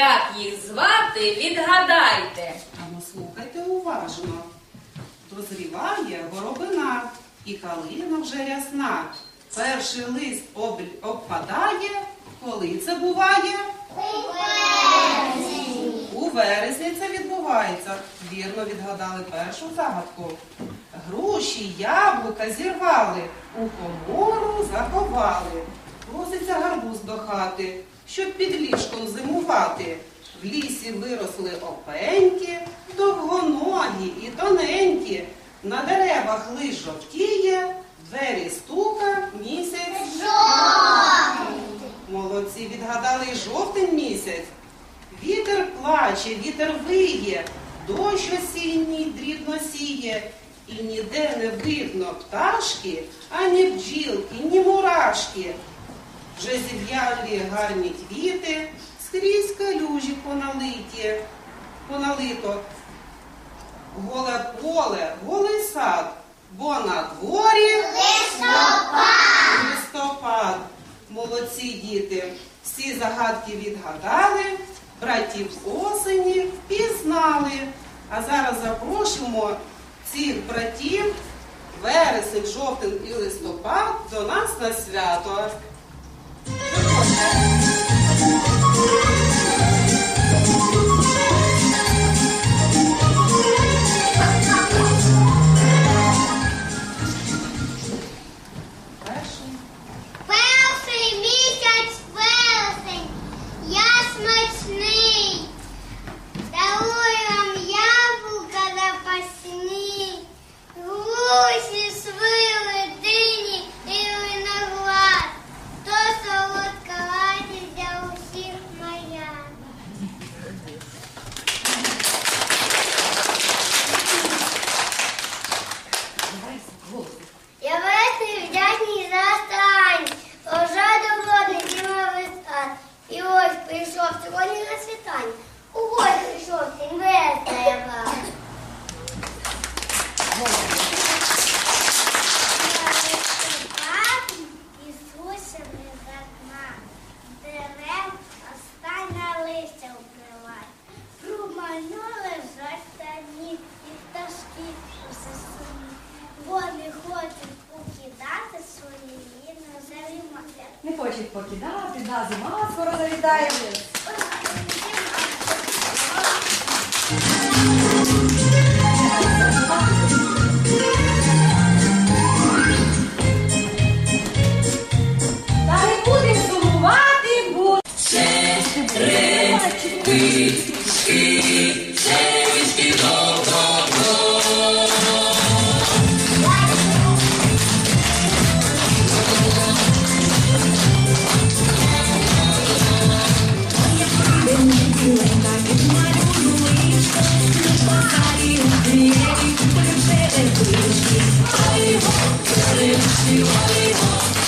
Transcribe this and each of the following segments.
як їх звати, відгадайте. Ану, слухайте уважно. Дозріває горобина, і калина вже рясна. Перший лист об... обпадає, коли це буває? У вересні це відбувається. Вірно відгадали першу загадку. Груші, яблука зірвали, у комору заховали. Проситься гарбуз до хати, щоб під ліжком зимувати. В лісі виросли опеньки, довгоногі і тоненькі. На деревах лиш жовтіє, двері стука, місяць. Молодці, відгадали й жовтень місяць. Вітер плаче, вітер виє, дощ осінній дрібно сіє, і ніде не видно пташки, ані бджілки, ні мурашки. Вже зів'ялі гарні квіти, скрізь калюжі поналиті, поналито. Голе поле, голий сад, бо на дворі листопад. Молодці діти, всі загадки відгадали, братів осені впізнали. А зараз запрошуємо цих братів вересень, жовтень і листопад до нас на свято. Yeah. Да, зима скоро завітає. live to what we want.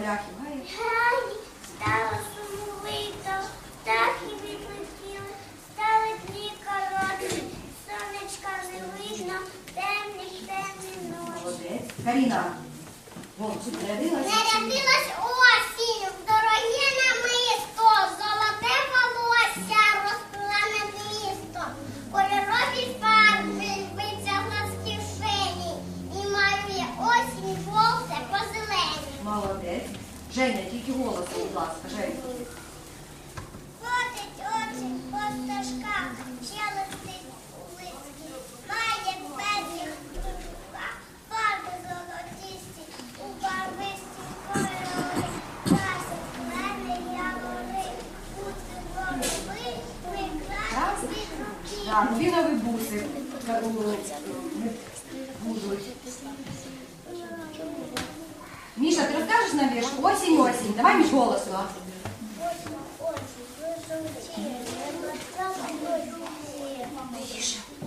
Поляків гає. Стало сумовито, птахи відлетіли, стали дні короткі, сонечка не видно, темні, темні ночі. Молодець. Каріна, вон, не рядилась? Не рядилась голосу, у вас Жень. Давай між голосно.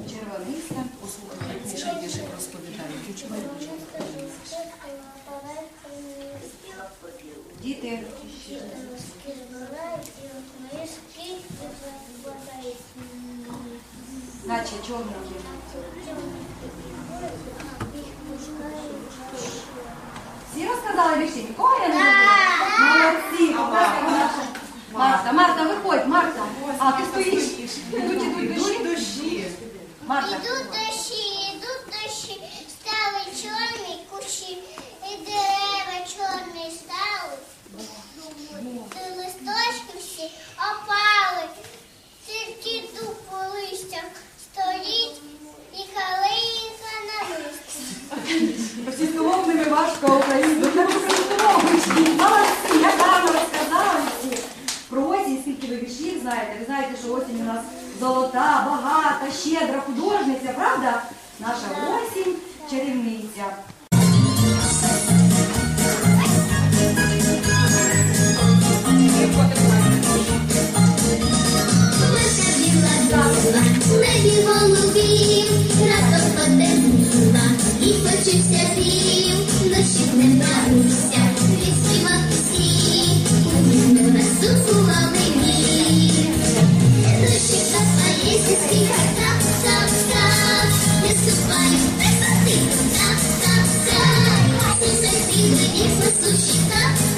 Червоний стан послухає Міша Єжик розповідає. Діти. Значить, чорники. Всі розказали вірші? Нікого я не забула? Молодці, Марта. Марта, Марта, Марта. А, ты стоїш. Ідуть, ідуть дощі. Марта. Ідуть дощі. золота, багата, щедра художниця, правда? Наша した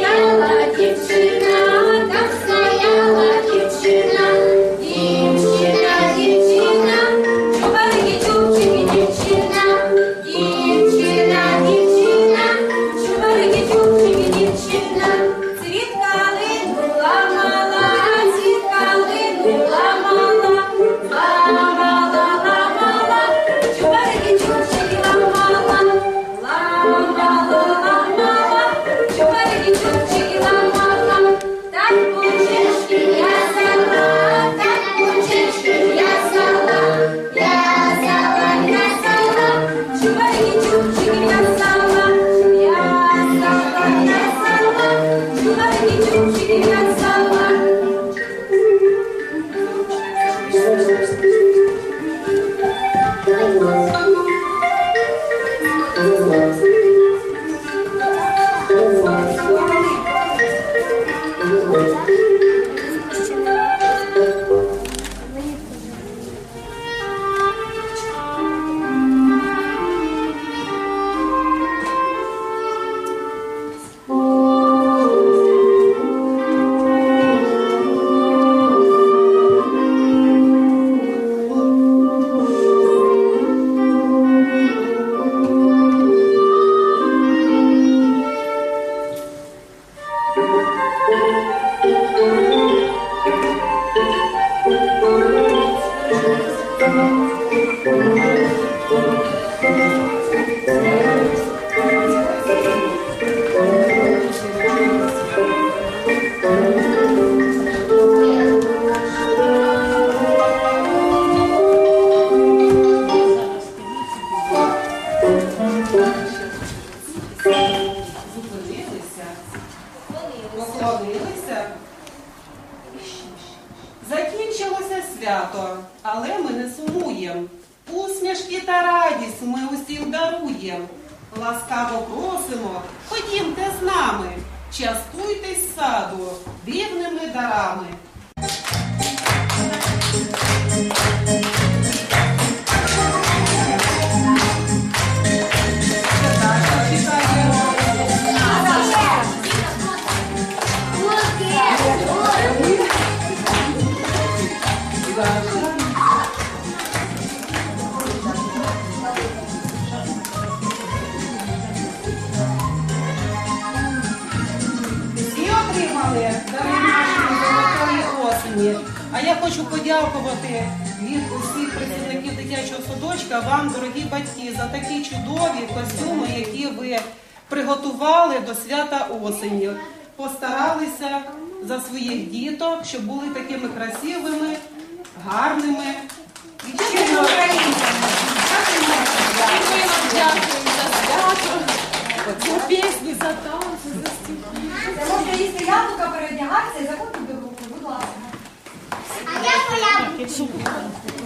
Стояла дівчина, Закінчилося свято, але ми не сумуємо. Усмішки та радість ми усім даруємо. Ласкаво просимо, ходімте з нами, частуйтесь саду дивними дарами. Осені. А я хочу подякувати від усіх працівників дитячого садочка вам, дорогі батьки, за такі чудові костюми, які ви приготували до свята осені. Постаралися за своїх діток, щоб були такими красивими, гарними. І чудовими. За пісні, за танці, за стільки. Це можна їсти яблука, переодягатися і заходити до групи, будь ласка. 要不要。